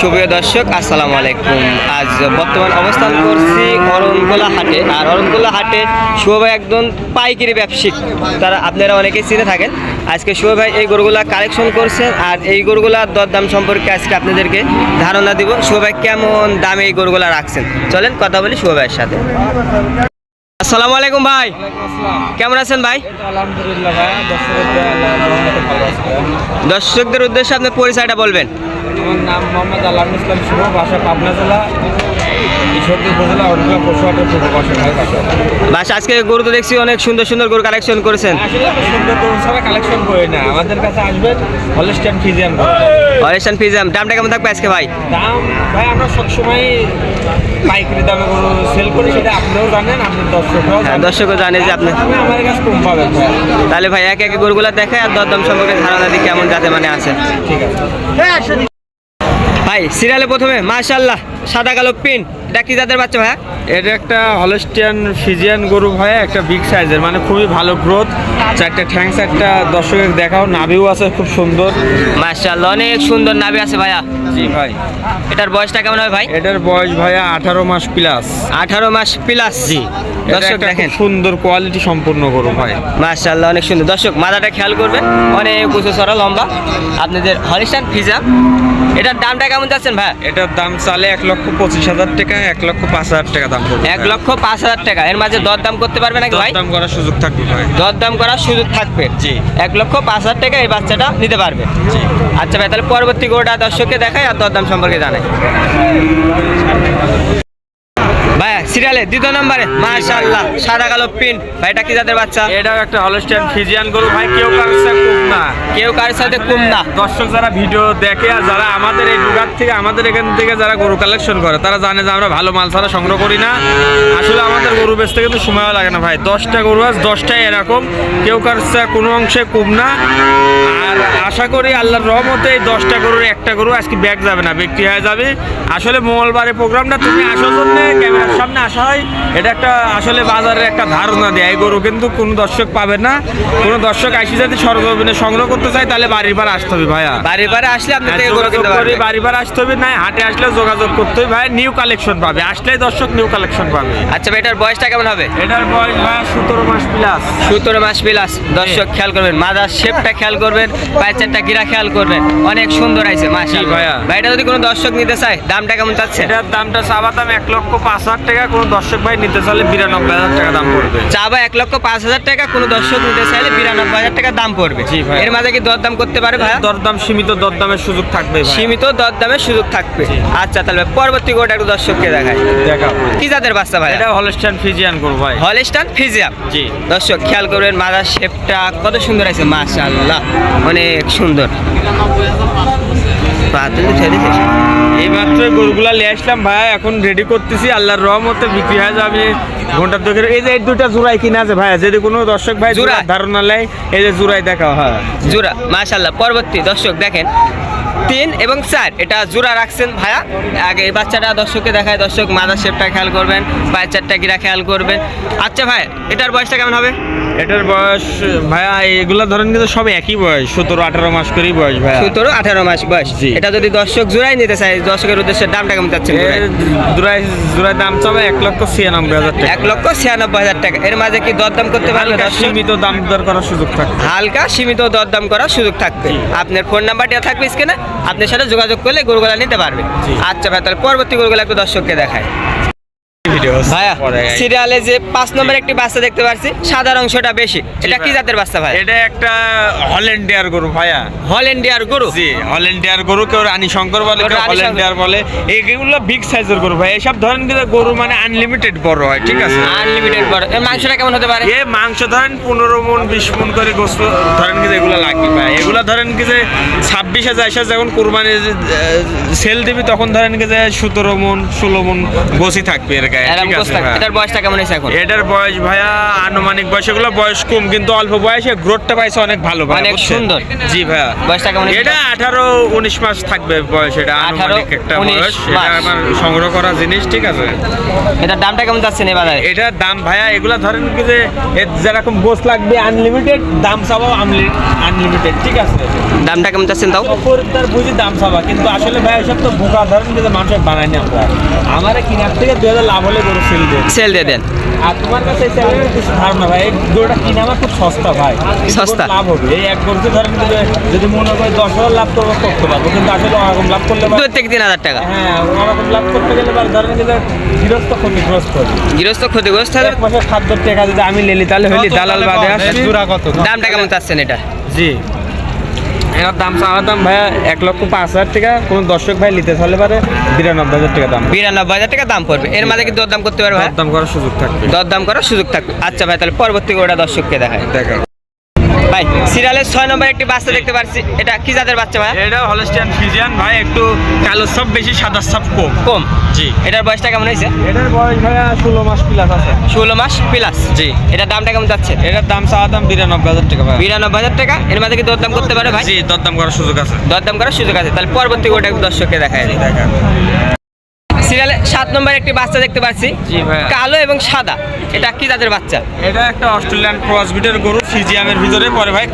সুপ্রিয় দর্শক, আসসালামু আলাইকুম। আজ বর্তমান অবস্থান করছি অরণকোলা হাটে। আর অরণকোলা হাটে শুভ ভাই একজন পাইকারি ব্যবসায়িক তারা আপনারা অনেকেই চিনে থাকেন। আজকে শুভ ভাই এই গরুগুলা কালেকশন করছেন আর এই গরুগুলার দরদাম সম্পর্কে আজকে আপনাদেরকে ধারণা দিব। শুভ ভাই কেমন দামে এই গরুগুলা রাখছেন? চলেন কথা বলি শুভ ভাইয়ের সাথে। আসসালামু আলাইকুম ভাই। কেমন আছেন ভাই। দর্শকদের উদ্দেশ্যে আপনার পরিচয়টা বলবেন। আমার নাম মোহাম্মদ আলম ইসলাম শুভ ভাষা পাবনা জেলা। বাস আজকে গরু তো দেখছি অনেক সুন্দর সুন্দর গরু কালেকশন করেছেন। না আমাদের অরেশন ফিজাম দামটা কেমন থাকবে আজকে ভাই? দাম ভাই আমরা সবসময় পাইকারি দামে গরু সেল করি সেটা আপনিও জানেন আপনার দর্শকরাও হ্যাঁ, দর্শকও জানে যে আপনি- দামে আমাদের কাছে কম তাহলে ভাই একে একে গরুগুলো দেখে আর দরদাম সম্পর্কে ধারণা দিই কেমন যাতে মানে আছে ঠিক আছে? ভাই সিরিয়ালে প্রথমে মাশাল্লাহ সাদা কালো পিন এটা কি জাতের বাচ্চা ভাই এটা একটা হলস্টিয়ান ফিজিয়ান গরু ভাই একটা বিগ সাইজের মানে খুবই ভালো গ্রোথ চারটে ঠ্যাংস একটা দর্শকের দেখাও নাভিও আছে খুব সুন্দর। মাশাল্লাহ অনেক সুন্দর নাভি আছে ভাইয়া। জি ভাই। এটার বয়সটা কেমন হবে ভাই? এটার বয়স ভাইয়া আঠারো মাস প্লাস আঠারো মাস প্লাস জি। দর্শক দেখেন। সুন্দর কোয়ালিটি সম্পূর্ণ গরু ভাই। মাশাল্লাহ অনেক সুন্দর। দর্শক মাথাটা খেয়াল করবেন অনেক উঁচু সরা লম্বা। আপনাদের হলিস্টান ফিজা এটার দামটা কেমন যাচ্ছেন ভাই? এটার দাম চালে এক লক্ষ পঁচিশ হাজার টাকা এক লক্ষ পাঁচ হাজার টাকা দাম পড়বে এক লক্ষ পাঁচ হাজার টাকা। এর মাঝে দর দাম করতে পারবে নাকি ভাই? দাম করার সুযোগ থাকবে ভাই। দরদাম করার সুযোগ থাকবে? জি। এক লক্ষ পাঁচ হাজার টাকা এই বাচ্চাটা নিতে পারবে? জি। আচ্ছা ভাই তাহলে পরবর্তী গোটা দর্শককে দেখায় আর দর দাম সম্পর্কে জানাই। ভাই সিরিয়ালে দ্বিতীয় নম্বরে মাশাআল্লাহ সাদা কালো পিন ভাইটা কি যাদের বাচ্চা? এটাও একটা হলস্টিয়ান ফিজিয়ান গরু। ভাই কেউ কারোর সাথে কম না। কেউ কার সাথে কম না। দর্শক যারা ভিডিও দেখে আর যারা আমাদের এই দুগার থেকে আমাদের এখান থেকে যারা গরু কালেকশন করে তারা জানে যে আমরা ভালো মাল ছাড়া সংগ্রহ করি না। আসলে আমাদের গরু বেচতে কিন্তু সময়ও লাগে না ভাই। দশটা গরু আছে দশটাই এরকম। কেউ কার চেয়ে কোনো অংশে কম না। আর আশা করি আল্লাহর রহমতে এই দশটা গরুর একটা গরু আজকে ব্যাগ যাবে না বিক্রি হয়ে যাবে। আসলে মঙ্গলবারে প্রোগ্রামটা তুমি আসার জন্য ক্যামেরার সামনে আসা হয়। এটা একটা আসলে বাজারের একটা ধারণা দেয়। এই গরু কিন্তু কোনো দর্শক পাবে না। কোনো দর্শক আসি যদি সরজমিনে সংগ্রহ করতে চায় তাহলে বাড়ির পার আসতে হবে ভাইয়া। বাড়ি বাড়ি আসলে আপনার আর থেকে গরু কিনতে করে পারবে বাড়ি বার আসতে হবে। না হাটে আসলে যোগাযোগ করতে হবে। ভাই নিউ কালেকশন পাবে। আসলেই দর্শক নিউ কালেকশন পাবে। আচ্ছা এটার বয়সটা কেমন হবে? এটার বয়স ভাই সতেরো মাস প্লাস সতেরো মাস প্লাস দর্শক খেয়াল করবেন মাদার শেপটা খেয়াল করবেন পায়ের গিরা খেয়াল করবেন। অনেক সুন্দর আছে মাসি ভাইয়া। ভাইটা যদি কোনো দর্শক নিতে চায় দামটা কেমন চাচ্ছে? এটার দামটা চাবা দাম এক লক্ষ পাঁচ হাজার টাকা কোনো দর্শক ভাই নিতে চাইলে বিরানব্বই হাজার টাকা দাম পড়বে। চাবা এক লক্ষ পাঁচ হাজার টাকা কোনো দর্শক নিতে চাইলে বিরানব্বই হাজার টাকা দাম পড়বে। জি ভাই। এর মাঝে কি দরদাম করতে পারে ভাই দরদাম সীমিত দরদামের সুযোগ থাকবে সীমিত দরদামের সুযোগ থাকবে। আচ্ছা তাহলে পরবর্তী গোটা একটু দর্শককে দেখায় দেখা কি জাতের বাচ্চা ভাই এটা হলস্টান ফিজিয়ান করব ভাই। হলিস্টান ফিজিয়াম জি। দর্শক খেয়াল করবেন মাদার শেপটা কত সুন্দর আছে মাশাআল্লাহ। অনেক সুন্দর। পা তুলে ছেড়ে দিয়েছে। এই মাত্র গরুগুলা নিয়ে আসলাম ভাই এখন রেডি করতেছি আল্লাহর রহমতে বিক্রি হয়ে যাবে ঘণ্টার দুঃখের এই যে এই দুটা জোড়াই কিনা আছে ভাই যদি কোনো দর্শক ভাই জোড়া? ধারণা নেয় এই যে জোড়াই দেখা হয় জোড়া মাশাল্লাহ পরবর্তী দর্শক দেখেন তিন এবং চার এটা জোড়া রাখছেন ভাইয়া আগে এই বাচ্চাটা দর্শককে দেখায় দর্শক মাদার শেপটা খেয়াল করবেন পায়ের চারটা গিরা খেয়াল করবেন আচ্ছা ভাই এটার বয়সটা কেমন হবে এটার বয়স ভাইয়া এগুলা ধরেন কিন্তু সব একই বয়স সতেরো আঠারো মাস করেই বয়স ভাইয়া। সতেরো আঠারো মাস বয়স। এটা যদি দর্শক জোড়াই নিতে চায় দর্শকের উদ্দেশ্যে দামটা কেমন চাচ্ছেন জোড়াই? জোড়াই দাম চাবে এক লক্ষ ছিয়ানব্বই হাজার টাকা। এক লক্ষ ছিয়ানব্বই হাজার টাকা। এর মাঝে কি দরদাম করতে পারবে হালকা সীমিত দাম দর করার সুযোগ থাকে হালকা সীমিত দরদাম করার সুযোগ থাকবে। আপনার ফোন নাম্বারটা থাকবে স্ক্রিনে। আপনার সাথে যোগাযোগ করলে গরুগুলা নিতে পারবে। আচ্ছা ভাই তাহলে পরবর্তী গরুগুলা একটু দর্শককে দেখায় ভাইয়া সিরিয়ালে যে পাঁচ নম্বর একটি বাচ্চা দেখতে পাচ্ছি সাদা অংশটা বেশি। এটা কি জাতের বাচ্চা ভাই এটা একটা হল্যান্ডিয়ার গরু ভাইয়া। হল গরু? জি হল্যান্ডিয়ার গরু কেউ রানী শঙ্কর বলে কেউ হল্যান্ডিয়ার বলে। এইগুলো বিগ সাইজের গরু ভাই এসব ধরেন কিন্তু গরু মানে আনলিমিটেড বড় হয় ঠিক আছে? আনলিমিটেড বড়। এর মাংসটা কেমন হতে পারে? এ মাংস ধরেন পনেরো মন বিশ মন করে গোস্ত ধরেন কি যে এগুলো লাগবে ভাই এগুলো ধরেন কি যে ছাব্বিশ হাজার এসে যখন কোরবানি সেল দিবি তখন ধরেন কি যে সতেরো মন ষোলো মন গোসি থাকবে এর গায়ে। থাকে ভাইয়া। এটার বয়সটা কেমন হয়েছে এখন? এটার বয়স ভাইয়া আনুমানিক বয়স এগুলো বয়স কম কিন্তু অল্প বয়সে গ্রোথটা পাইছে অনেক ভালো অনেক সুন্দর। জি ভাইয়া। বয়সটা কেমন এটা আঠারো উনিশ মাস থাকবে বয়স এটা আনুমানিক একটা বয়স। এটা আমার সংগ্রহ করা জিনিস ঠিক আছে? এটার দামটা কেমন যাচ্ছে নে বাজারে এটার দাম ভাইয়া এগুলা ধরেন কি যে যেরকম গোস লাগবে আনলিমিটেড দাম চাবো আনলিমিটেড ঠিক আছে? দামটা কেমন যাচ্ছেন তাও? খরিদ্দার বুঝি দাম চাবা কিন্তু আসলে ভাই এসব তো বোকা ধরেন যে মানুষের বানাই না আমরা। আমার কিনার থেকে দুই হাজার লাভ হলে গরু সেল দেয় সেল দিয়ে দেন। আর তোমার কাছে এই চ্যানেলের কিছু ধারণা ভাই এই গরুটা কিনে আমার খুব সস্তা ভাই। সস্তা? লাভ হবে। এই এক গরুতে ধরেন যদি মনে দশ হাজার লাভ করব করতে পারব। কিন্তু আসলে ওরকম লাভ করলে থেকে তিন হাজার টাকা। হ্যাঁ ওরকম লাভ করতে গেলে বা ধরেন যে গৃহস্থ ক্ষতিগ্রস্ত হবে গৃহস্থ ক্ষতিগ্রস্ত হবে এক মাসের খাদ্য টাকা যদি আমি লেলি তাহলে হইলি দালাল বাদে দামটা কেমন চাচ্ছেন এটা? জি। এটার দাম চাওয়ার দাম ভাইয়া এক লক্ষ পাঁচ হাজার টাকা। কোনো দর্শক ভাই নিতে চলে পারে বিরানব্বই হাজার টাকা দাম। বিরানব্বই হাজার টাকা দাম পড়বে। এর মাঝে কি দরদাম করতে পারবে ভাই? দাম করার সুযোগ থাকবে। দরদাম করার সুযোগ থাকবে। আচ্ছা ভাই তাহলে পরবর্তী ওটা দর্শককে দেখায় দেখা ভাই সিরিয়ালের ছয় নম্বর একটি বাচ্চা দেখতে পাচ্ছি এটা কি জাতের বাচ্চা ভাই? এটা হলস্টিয়ান ফিজিয়ান ভাই একটু কালো সব বেশি সাদা সব কম। কম? জি। এটার বয়সটা কেমন হয়েছে? এটার বয়স ভাইয়া ষোলো মাস প্লাস আছে। ষোলো মাস প্লাস জি। এটার দামটা কেমন যাচ্ছে? এটার দাম চাওয়া দাম বিরানব্বই হাজার টাকা ভাই। বিরানব্বই হাজার টাকা? এর মাঝে কি দরদাম করতে পারে ভাই? জি দরদাম করার সুযোগ আছে। দরদাম করার সুযোগ আছে। তাহলে পরবর্তী ওটা দর্শককে দেখায় দিই। দেখা সিরিয়ালে সাত নম্বর একটি বাচ্চা দেখতে পাচ্ছি। কালো এবং সাদা। এটা কি জাতের বাচ্চা? এটা একটা অস্ট্রেলিয়ান ক্রস বিটের গরু ফিজিয়ামের ভিতরে। পরে ভাই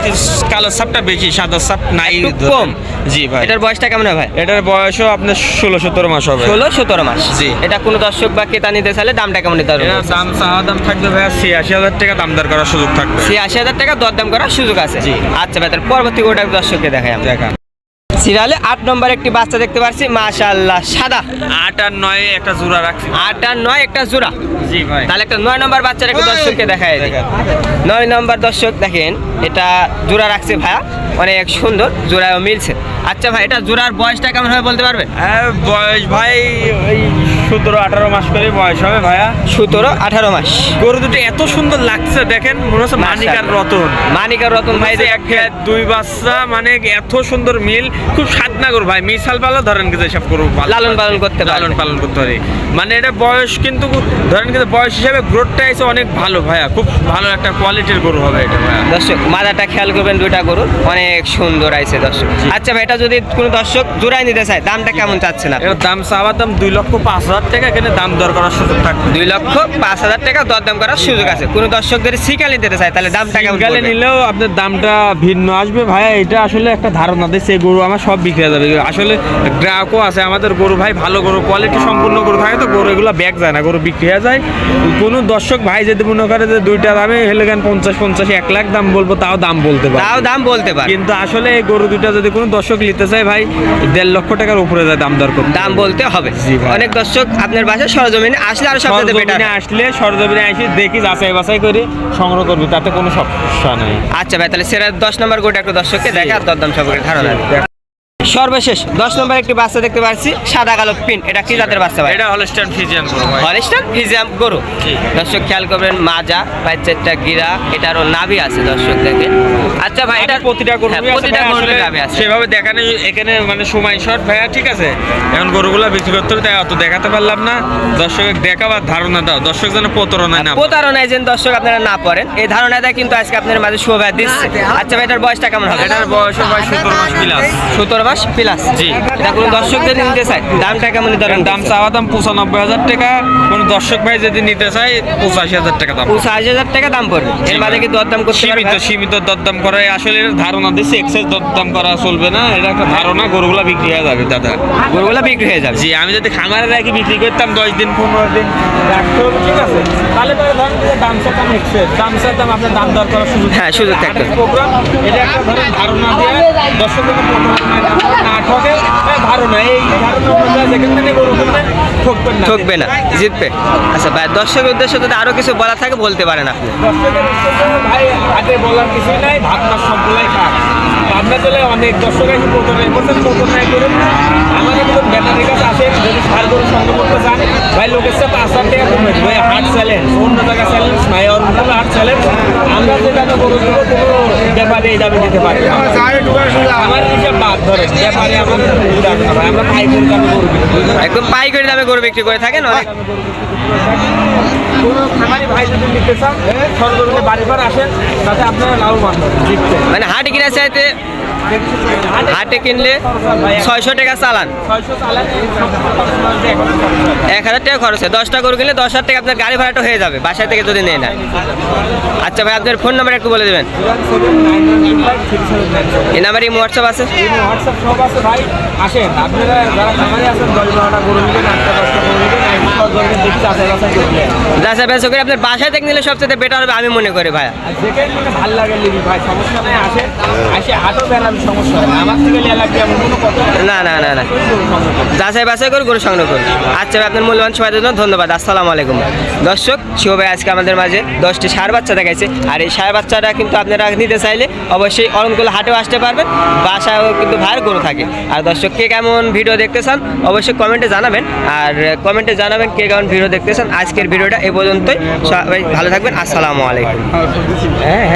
কালো সাপটা বেশি সাদা সাপ নাই কম। জি ভাই। এটার বয়সটা কেমন হয় ভাই? এটার বয়সও আপনার ষোলো সতেরো মাস হবে। ষোলো সতেরো মাস। জি। এটা কোনো দর্শক বা ক্রেতা নিতে চাইলে দামটা কেমন নিতে এটার দাম চাওয়া দাম থাকবে ভাইয়া ছিয়াশি হাজার টাকা দাম দর করার সুযোগ থাকবে। ছিয়াশি হাজার টাকা দরদাম করার সুযোগ আছে। জি। আচ্ছা ভাই তাহলে পরবর্তী ওটা দর্শককে দেখাই আমরা। দেখা সিরিয়ালে আট নম্বর একটি বাচ্চা দেখতে পাচ্ছি মাশাআল্লাহ সাদা। আট আর নয় একটা জোড়া রাখছি। আট আর নয় একটা জোড়া। জি ভাই। তাহলে একটা নয় নম্বর বাচ্চার একটু দর্শককে দেখায়। নয় নম্বর দর্শক দেখেন এটা জোড়া রাখছে ভাইয়া। অনেক সুন্দর জোড়াও মিলছে। আচ্ছা ভাই এটা জোড়ার বয়সটা কেমন হবে বলতে পারবেন? হ্যাঁ, বয়স ভাই ওই সতেরো আঠারো মাস করে বয়স হবে ভাইয়া। সতেরো আঠারো মাস। গরু দুটো এত সুন্দর লাগছে দেখেন মনে হচ্ছে মানিকার রতন। মানিকার রতন ভাই ভাই এক দুই বাচ্চা মানে এত সুন্দর মিল। খুব সাধনা গরু ভাই মিশাল পালো ধরেন কিন্তু সব গরু লালন পালন করতে লালন পালন করতে পারি। মানে এটা বয়স কিন্তু ধরেন কিন্তু বয়স হিসাবে গ্রোথটা এসে অনেক ভালো ভাইয়া। খুব ভালো একটা কোয়ালিটির গরু হবে এটা ভাইয়া। দর্শক মাদাটা খেয়াল করবেন দুইটা গরুর অনেক সুন্দর আইছে দর্শক। আচ্ছা ভাই এটা যদি কোনো দর্শক জোড়াই নিতে চায় দামটা কেমন চাচ্ছেন আপনি? এর দাম চাওয়ার দাম দুই লক্ষ পাঁচ হাজার টাকা এখানে দাম দর করার সুযোগ থাকবে। দুই লক্ষ পাঁচ হাজার টাকা দরদাম করার সুযোগ আছে। কোনো দর্শক যদি সিকালি নিতে চায় তাহলে দামটা কেমন নিলেও আপনার দামটা ভিন্ন আসবে ভাই এটা আসলে একটা ধারণা দিচ্ছে গরু আমার সব বিক্রি যাবে। আসলে গ্রাহকও আছে আমাদের গরু ভাই ভালো গরু কোয়ালিটি সম্পূর্ণ গরু থাকে তো গরু এগুলো ব্যাগ যায় না গরু বিক্রি হয়ে যায়। কোনো দর্শক ভাই যদি মনে করে যে দুইটা দামে হেলে গান পঞ্চাশ পঞ্চাশ এক লাখ দাম বলব তাও দাম বলতে পারে। তাও দাম বলতে পারে। কিন্তু আসলে এই গরু দুইটা যদি কোনো দর্শক নিতে চায় ভাই দেড় লক্ষ টাকার উপরে যায় দাম দর করতে। দাম বলতে হবে। অনেক দর্শক আপনার বাসায় সরজমিনে আসলে আরও সবচেয়ে বেটার আসলে সরজমিনে আসি দেখি যাচাই বাছাই করে সংগ্রহ করবি তাতে কোনো সমস্যা নেই। আচ্ছা ভাই তাহলে সেরা দশ নম্বর গোটা একটু দর্শককে দেখা আর দরদাম সম্পর্কে ধারণা। সর্বশেষ দশ নম্বর একটি বাচ্চা দেখতে পাচ্ছি সাদা কালো পিন। এটা কি জাতের বাচ্চা ভাই? এটা হলস্টাইন ফিজিয়ান গরু ভাই। ফিজিয়াম গরু। দর্শক খেয়াল করবেন মাজা বাচ্চাটা গিরা এটারও নাভি আছে দর্শক দেখে আচ্ছা ভাই এটা এটা প্রতিটা গরু হ্যাঁ, প্রতিটা গরুর নাভি আছে। সেভাবে দেখানো এখানে মানে সময় শর্ট। ভাইয়া ঠিক আছে? এখন গরুগুলো বিক্রি করতে তাই অত দেখাতে পারলাম না। দর্শক দেখাবার ধারণা দাও দর্শক যেন প্রতারণায় না। প্রতারণায় যেন দর্শক আপনারা না পড়েন এই ধারণাটা কিন্তু আজকে আপনার মাঝে শোভা দিচ্ছে। আচ্ছা ভাই এটার বয়সটা কেমন হবে? এটার বয়স ভাই সতেরো মাস বিলাস। সতেরো মাস? প্লাস জি। এটা কোনো দর্শক যদি নিতে চায়? দামটা কেমন ধরেন দাম চাওয়া দাম পঁচানব্বই হাজার টাকা। কোনো দর্শক ভাই যদি নিতে চায় পঁচাশি হাজার টাকা দাম পঁচাশি হাজার টাকা দাম পড়বে। এর মাঝে কি দরদাম করতে সীমিত সীমিত দরদাম করা। আসলে ধারণা দিচ্ছে এক্সেস দরদাম করা চলবে না। এটা একটা ধারণা গরুগুলা বিক্রি হয়ে যাবে দাদা। গরুগুলো বিক্রি হয়ে যাবে? জি আমি যদি খামারে রাখি বিক্রি করতাম দশ দিন পনেরো দিন রাখতে। ঠিক আছে? তাহলে পরে ধরেন যে দাম এক্সেস দাম চাতাম আপনার দাম দর করার সুযোগ হ্যাঁ সুযোগ থাকবে প্রোগ্রাম এটা একটা ধরেন ধারণা দিয়ে দর্শকের প্রোগ্রাম না ঠকে ধারণা এই ধারণা অনুযায়ী যেখান থেকে গরু কিনবেন ঠকবেন না। ঠকবে না জিতবে। আচ্ছা ভাই দর্শকের উদ্দেশ্যে যদি আরও কিছু বলা থাকে বলতে পারেন আপনি। দর্শকের উদ্দেশ্যে ভাই বলার কিছুই নাই ভাবনা সবগুলাই খারাপ। ভাবনা চলে অনেক দর্শক প্রথমে বলছেন প্রথমে করুন। আমাদের কিন্তু ব্যাটারির কাছে আসেন যদি সার গরু সংগ্রহ করতে চান ভাই লোকের সাথে আসার টাকা কমে ভাই হাট চ্যালেঞ্জ অন্য জায়গায় চ্যালেঞ্জ নাই আর চ্যালেঞ্জ আমরা যে দামে গরু দেবো কোনো ব্যাপারে এই দামে দিতে পারি না। আমার হিসাব বাদ ধরে ব্যাপারে আমাদের আমরা পাইকারি দামে। একদম পাইকারি দামে গরু বিক্রি করে থাকেন অনেক। মানে হাট কিনা চাইতে হাটে কিনলে ছয়শো টাকা চালান। এক হাজার টাকা খরচ হয়। দশটা গরু কিনলে দশ হাজার টাকা আপনার গাড়ি ভাড়াটা হয়ে যাবে বাসা থেকে যদি নেয় না। আচ্ছা ভাই, আপনার ফোন নাম্বার একটু বলে দেবেন। এই নাম্বারে হোয়াটসঅ্যাপ আছে? হোয়াটসঅ্যাপ সব আছে ভাই। আসেন, আপনারা যারা আছেন, দশ বারোটা গরু আটটা দশটা গরু যাচাই বাছাই করে আপনার বাসায় থেকে নিলে সবচেয়ে বেটার হবে আমি মনে করি ভাই মানে ভালো লাগে লিবি ভাই সমস্যা নাই আসেন। আসে হাটও বেড়াবি সমস্যা হয় না আমার থেকে লাগবে এমন কোনো কথা না না না। যাচাই বাছাই করে গরু সংগ্রহ করুন। আচ্ছা ভাই আপনার মূল্যবান সময় জন্য ধন্যবাদ। আসসালামু আলাইকুম। দর্শক শিব ভাই আজকে আমাদের মাঝে দশটি সার বাচ্চা দেখাইছে। আর এই সার বাচ্চাটা কিন্তু আপনারা নিতে চাইলে অবশ্যই অরণকুল হাটেও আসতে পারবেন। বাসায়ও কিন্তু ভাইয়ের গরু থাকে। আর দর্শক কে কেমন ভিডিও দেখতে চান অবশ্যই কমেন্টে জানাবেন। আর কমেন্টে জানাবেন কে কেমন ভিডিও দেখতেছেন। আজকের ভিডিওটা এ পর্যন্তই। সবাই ভালো থাকবেন। আসসালামু আলাইকুম। হ্যাঁ হ্যাঁ।